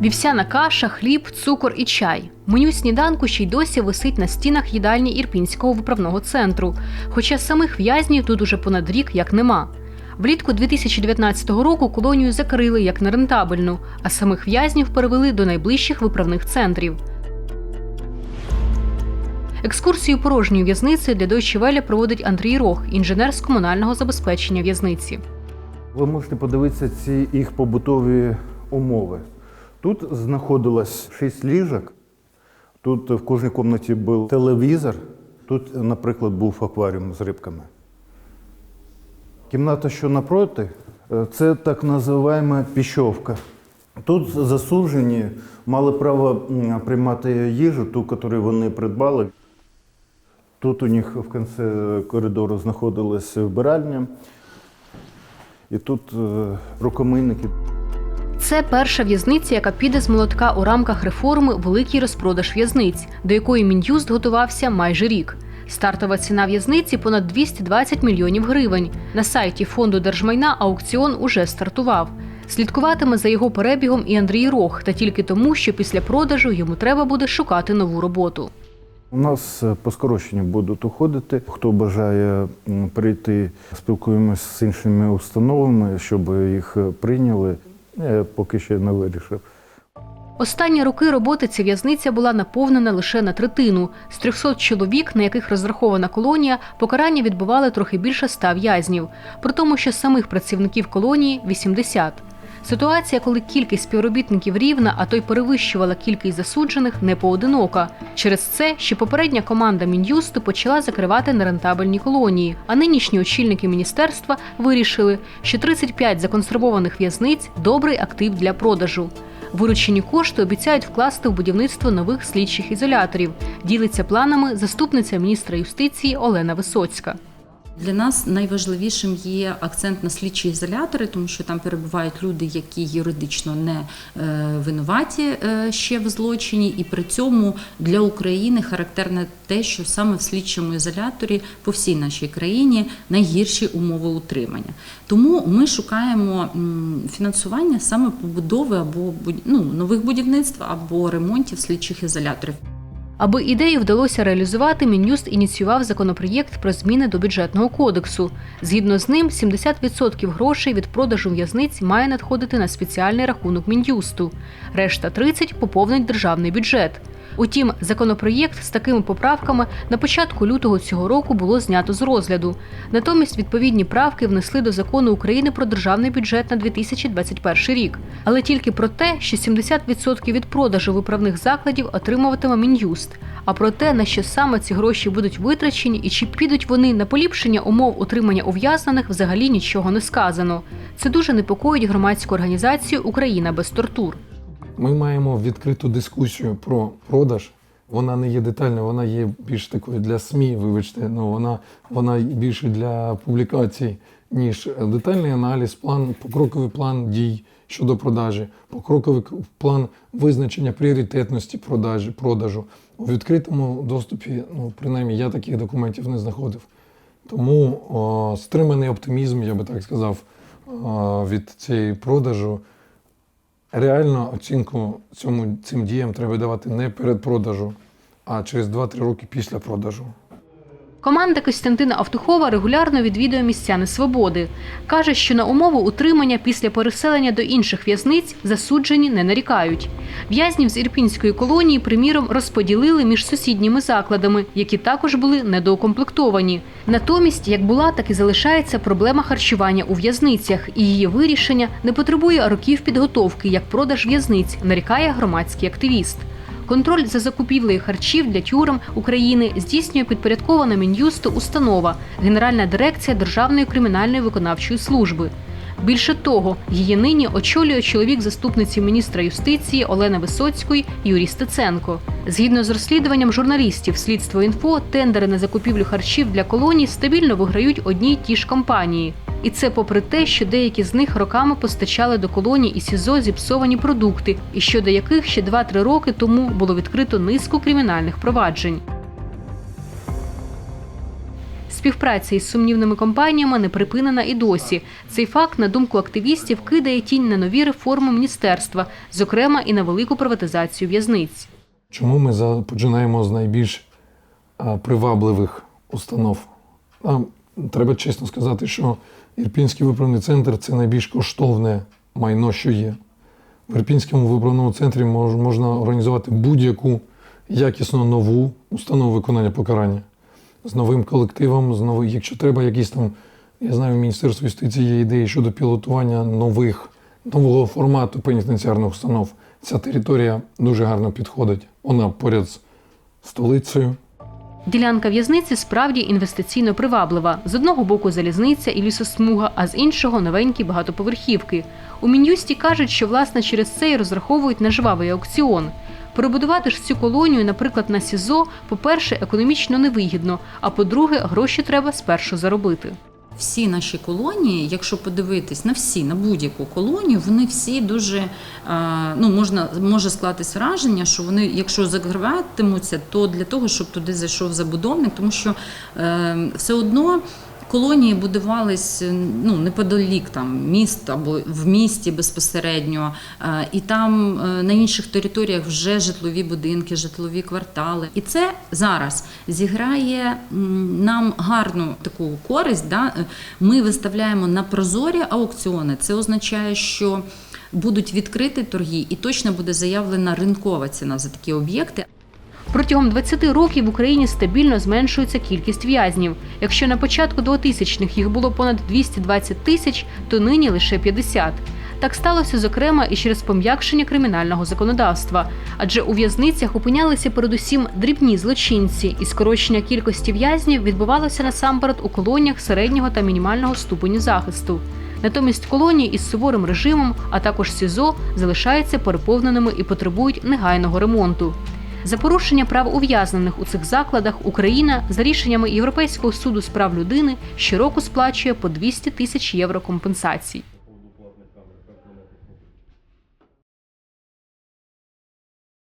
Вівсяна каша, хліб, цукор і чай. Меню сніданку ще й досі висить на стінах їдальні Ірпінського виправного центру. Хоча самих в'язнів тут уже понад рік як нема. Влітку 2019 року колонію закрили як нерентабельну, а самих в'язнів перевели до найближчих виправних центрів. Екскурсію порожньої в'язниці для Deutsche Welle проводить Андрій Рох, інженер з комунального забезпечення в'язниці. Ви можете подивитися ці їх побутові умови. Тут знаходилось шість ліжок, тут в кожній кімнаті був телевізор, тут, наприклад, був акваріум з рибками. Кімната, що напроти, е, це так називаємо піщовка. Тут засуджені мали право приймати їжу, ту, яку вони придбали. Тут у них в кінці коридору знаходилася вбиральня, і тут е, рукомийники. Це перша в'язниця, яка піде з молотка у рамках реформи Великий розпродаж в'язниць, до якої мін'юст готувався майже рік. Стартова ціна в'язниці понад 220 мільйонів гривень. На сайті фонду держмайна аукціон уже стартував. Слідкуватиме за його перебігом і Андрій Рох, та тільки тому, що після продажу йому треба буде шукати нову роботу. У нас е, по скороченню будуть уходити. Хто бажає прийти, спілкуємося з іншими установами, щоб їх е, прийняли. Поки ще не вирішив. Останні роки роботи ця в'язниця була наповнена лише на третину. З 300 чоловік, на яких розрахована колонія, покарання відбували трохи більше 100 в'язнів. При тому, що самих працівників колонії 80. Ситуація, коли кількість співробітників рівна, а то й перевищувала кількість засуджених, не поодинока. Через це ще попередня команда мін'юсту почала закривати нерентабельні колонії. А нинішні очільники міністерства вирішили, що 35 законсервованих в'язниць добрий актив для продажу. Виручені кошти обіцяють вкласти в будівництво нових слідчих ізоляторів. Ділиться планами заступниця міністра юстиції Олена Висоцька. Для нас найважливішим є акцент на слідчі ізолятори, тому що там перебувають люди, які юридично не е, винуваті е, ще в злочині, і при цьому для України характерне те, що саме в слідчому ізоляторі по всій нашій країні найгірші умови утримання. Тому ми шукаємо фінансування саме побудови або ну, нових будівництв або ремонтів слідчих ізоляторів. Аби ідею вдалося реалізувати, Мін'юст ініціював законопроєкт про зміни до бюджетного кодексу. Згідно з ним, 70% грошей від продажу в'язниць має надходити на спеціальний рахунок Мін'юсту. Решта 30% поповнить державний бюджет. Утім, законопроєкт з такими поправками на початку лютого цього року було знято з розгляду. Натомість відповідні правки внесли до закону України про державний бюджет на 2021 рік, але тільки про те, що 70% від продажу виправних закладів отримуватиме мін'юст. А про те, на що саме ці гроші будуть витрачені і чи підуть вони на поліпшення умов утримання ув'язнених, взагалі нічого не сказано. Це дуже непокоїть громадську організацію Україна без тортур. Ми маємо відкриту дискусію про продаж. Вона не є детальною, вона є більш такою для СМІ, вибачте, ну вона, вона більше для публікацій, ніж детальний аналіз, план, покроковий план дій щодо продажі, покроковий план визначення пріоритетності продажі, продажу. У відкритому доступі, ну, принаймні, я таких документів не знаходив. Тому о, стриманий оптимізм, я би так сказав, о, від цієї продажу. Реально оцінку цьому, цим діям треба давати не перед продажу, а через 2-3 роки після продажу. Команда Костянтина Автухова регулярно відвідує місця несвободи. Каже, що на умови утримання після переселення до інших в'язниць засуджені не нарікають. В'язнів з ірпінської колонії, приміром, розподілили між сусідніми закладами, які також були недоукомплектовані. Натомість, як була, так і залишається проблема харчування у в'язницях, і її вирішення не потребує років підготовки, як продаж в'язниць, нарікає громадський активіст. Контроль за закупівлею харчів для тюрем України здійснює підпорядкована Мін'юсту установа Генеральна дирекція Державної кримінальної виконавчої служби. Більше того, її нині очолює чоловік заступниці міністра юстиції Олени Висоцької Юрій Стеценко. Згідно з розслідуванням журналістів Слідство інфо тендери на закупівлю харчів для колоній стабільно виграють одні й ті ж компанії. І це попри те, що деякі з них роками постачали до колоній і СІЗО зіпсовані продукти, і щодо яких ще 2-3 роки тому було відкрито низку кримінальних проваджень. Співпраця із сумнівними компаніями не припинена і досі. Цей факт, на думку активістів, кидає тінь на нові реформи міністерства, зокрема і на велику приватизацію в'язниць. Чому ми починаємо з найбільш привабливих установ? А, треба чесно сказати, що Ірпінський виправний центр це найбільш коштовне майно, що є. В Ірпінському виправному центрі можна організувати будь-яку якісно нову установу виконання покарання з новим колективом, з новим, якщо треба, якісь там, я знаю, в Міністерстві юстиції є ідеї щодо пілотування нових, нового формату пенітенціарних установ. Ця територія дуже гарно підходить. Вона поряд з столицею. Ділянка в'язниці справді інвестиційно приваблива. З одного боку залізниця і лісосмуга, а з іншого новенькі багатоповерхівки. У Мін'юсті кажуть, що власне через це й розраховують на жвавий аукціон. Перебудувати ж цю колонію, наприклад, на СІЗО, по-перше, економічно невигідно, а по-друге, гроші треба спершу заробити. Всі наші колонії, якщо подивитись на всі, на будь-яку колонію, вони всі дуже е, ну можна може склатись враження, що вони, якщо закриватимуться, то для того, щоб туди зайшов забудовник, тому що е, все одно. Колонії будувались ну неподалік там міст або в місті безпосередньо, е, і там е, на інших територіях вже житлові будинки, житлові квартали. І це зараз зіграє нам гарну таку користь. Да? Е, Ми виставляємо на прозорі аукціони. Це означає, що будуть відкриті торги, і точно буде заявлена ринкова ціна за такі об'єкти. Протягом 20 років в Україні стабільно зменшується кількість в'язнів. Якщо на початку 2000-х їх було понад 220 тисяч, то нині лише 50. Так сталося, зокрема, і через пом'якшення кримінального законодавства, адже у в'язницях опинялися передусім дрібні злочинці, і скорочення кількості в'язнів відбувалося насамперед у колоніях середнього та мінімального ступеню захисту. Натомість колонії із суворим режимом, а також СІЗО, залишаються переповненими і потребують негайного ремонту. За порушення прав ув'язнених у цих закладах Україна за рішеннями Європейського суду з прав людини щороку сплачує по 200 тисяч євро компенсацій.